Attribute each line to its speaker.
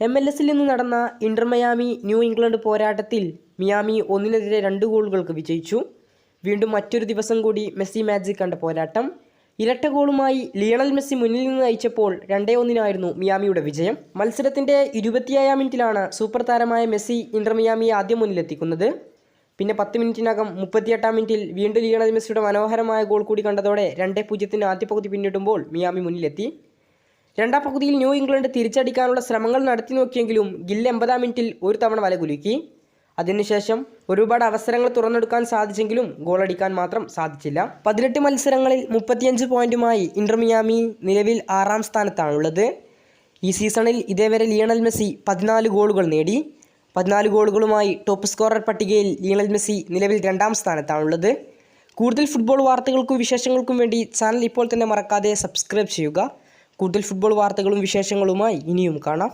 Speaker 1: M L എസിൽ നിന്ന് നടന്ന ഇന്റർമയാമി ന്യൂ ഇംഗ്ലണ്ട് പോരാട്ടത്തിൽ മിയാമി ഒന്നിനെതിരെ രണ്ട് ഗോളുകൾക്ക് വിജയിച്ചു. വീണ്ടും മറ്റൊരു ദിവസം കൂടി മെസ്സി മാജിക് കണ്ട പോരാട്ടം. ഇരട്ട ഗോളുമായി ലിയണൽ മെസ്സി മുന്നിൽ നിന്ന് നയിച്ചപ്പോൾ രണ്ടേ ഒന്നിനായിരുന്നു മിയാമിയുടെ വിജയം. മത്സരത്തിന്റെ ഇരുപത്തിയേഴാം മിനിറ്റിലാണ് സൂപ്പർ താരമായ മെസ്സി ഇന്റർ മിയാമിയെ ആദ്യം മുന്നിലെത്തിക്കുന്നത് പിന്നെ പത്ത് മിനിറ്റിനകം മുപ്പത്തിയെട്ടാം മിനിറ്റിൽ വീണ്ടും ലിയണൽ മെസ്സിയുടെ മനോഹരമായ ഗോൾ കൂടി കണ്ടതോടെ രണ്ടേ പൂജ്യത്തിന് ആദ്യ പകുതി പിന്നിടുമ്പോൾ മിയാമി മുന്നിലെത്തി. രണ്ടാം പകുതിയിൽ ന്യൂ ഇംഗ്ലണ്ട് തിരിച്ചടിക്കാനുള്ള ശ്രമങ്ങൾ നടത്തി നോക്കിയെങ്കിലും ഗിൽ എൺപതാം മിനിറ്റിൽ ഒരു തവണ വല കുലുക്കി. അതിനുശേഷം ഒരുപാട് അവസരങ്ങൾ തുറന്നെടുക്കാൻ സാധിച്ചെങ്കിലും ഗോളടിക്കാൻ മാത്രം സാധിച്ചില്ല. പതിനെട്ട് മത്സരങ്ങളിൽ മുപ്പത്തിയഞ്ച് പോയിന്റുമായി ഇന്റർമിയാമി നിലവിൽ ആറാം സ്ഥാനത്താണുള്ളത്. ഈ സീസണിൽ ഇതേവരെ ലിയണൽ മെസ്സി പതിനാല് ഗോളുകൾ നേടി. പതിനാല് ഗോളുകളുമായി ടോപ്പ് സ്കോറർ പട്ടികയിൽ ലിയണൽ മെസ്സി നിലവിൽ രണ്ടാം സ്ഥാനത്താണുള്ളത്. കൂടുതൽ ഫുട്ബോൾ വാർത്തകൾക്കും വിശേഷങ്ങൾക്കും വേണ്ടി ചാനൽ ഇപ്പോൾ തന്നെ മറക്കാതെ സബ്സ്ക്രൈബ് ചെയ്യുക. കൂടുതൽ ഫുട്ബോൾ വാർത്തകളും വിശേഷങ്ങളുമായി ഇനിയും കാണാം.